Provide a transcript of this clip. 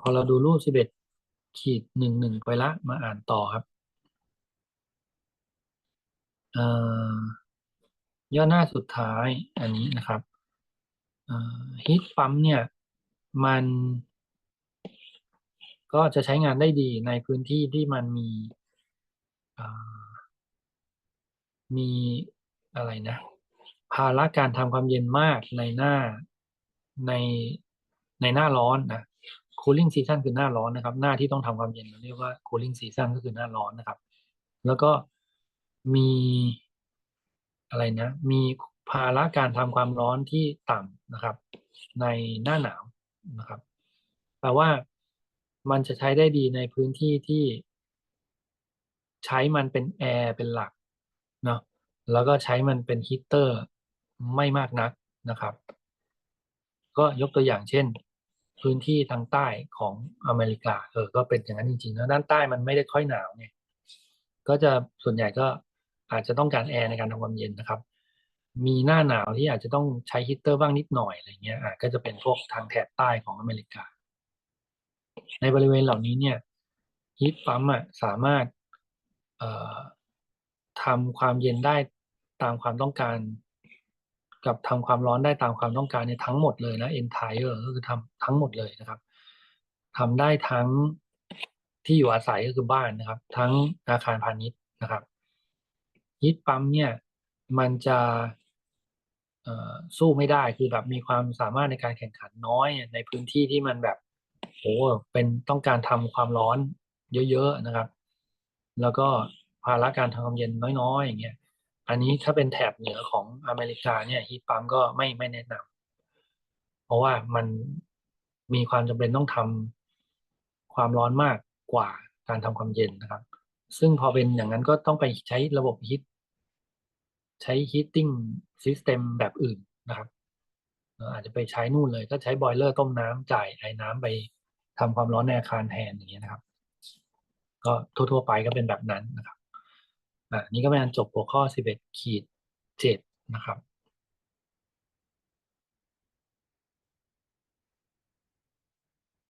พอเราดูรูปสิบเอ็ดขีดหนึ่งหนึ่งไปละมาอ่านต่อครับย่อหน้าสุดท้ายอันนี้นะครับฮีทปั๊มเนี่ยมันก็จะใช้งานได้ดีในพื้นที่ที่มันมีมีอะไรนะ ภาระการทำความเย็นมากในหน้าในในหน้าร้อนนะ cooling season คือหน้าร้อนนะครับ หน้าที่ต้องทำความเย็นเราเรียกว่า cooling season ก็คือหน้าร้อนนะครับ แล้วก็มีอะไรนะ มีภาระการทำความร้อนที่ต่ำนะครับ ในหน้าหนาวนะครับแปลว่ามันจะใช้ได้ดีในพื้นที่ที่ใช้มันเป็นแอร์เป็นหลักเนาะแล้วก็ใช้มันเป็นฮีเตอร์ไม่มากนักนะครับ ก็ยกตัวอย่างเช่น พื้นที่ทางใต้ของอเมริกาเออก็เป็นอย่างนั้นจริงๆแล้วด้านใต้มันไม่ได้ค่อยหนาวเนี่ยก็จะส่วนใหญ่ก็อาจจะต้องการแอร์ในการทำความเย็นนะครับ มีหน้าหนาวที่อาจจะต้องใช้ฮีตเตอร์บ้างนิดหน่อยอะไรเงี้ยอะก็จะเป็นพวกทางแถบใต้ของอเมริกา ในบริเวณเหล่านี้เนี่ยฮีทปั๊มอะสามารถเอ่อทำความเย็นได้ตามความต้องการ กับทำความร้อนได้ตามความต้องการเนี่ยทั้งหมดเลยนะ entire ก็คือทำทั้งหมดเลยนะครับทำได้ทั้งที่อยู่อาศัยก็คือบ้านนะครับ ทั้งอาคารพาณิชย์นะครับฮีทปั๊มเนี่ย มันจะสู้ไม่ได้คือแบบมีความสามารถในการแข่งขันน้อยในพื้นที่ที่มันแบบโอ้เป็นต้องการทำความร้อนเยอะๆนะครับ แล้วก็ภาระการทำความเย็นน้อยๆอย่างเงี้ย อันนี้ถ้าเป็นแถบเหนือของอเมริกาเนี่ยฮีทปั๊มก็ไม่ไม่แนะนำเพราะว่ามันมีความจำเป็นต้องทำความร้อนมากกว่าการทำความเย็นนะครับ ซึ่งพอเป็นอย่างนั้นก็ต้องไปใช้ระบบฮีทใช้ heating system แบบอื่นนะครับเอ่ออาจจะไปใช้นู่นเลยก็ใช้บอยเลอร์ต้มน้ำจ่ายไอ้น้ำไปทำความร้อนในอาคารแทนอย่างเงี้ยนะครับ ก็ทั่วๆไปก็เป็นแบบนั้นนะครับ อ่านี่ก็เป็นอันจบหัวข้อ 11ขีด7นะครับ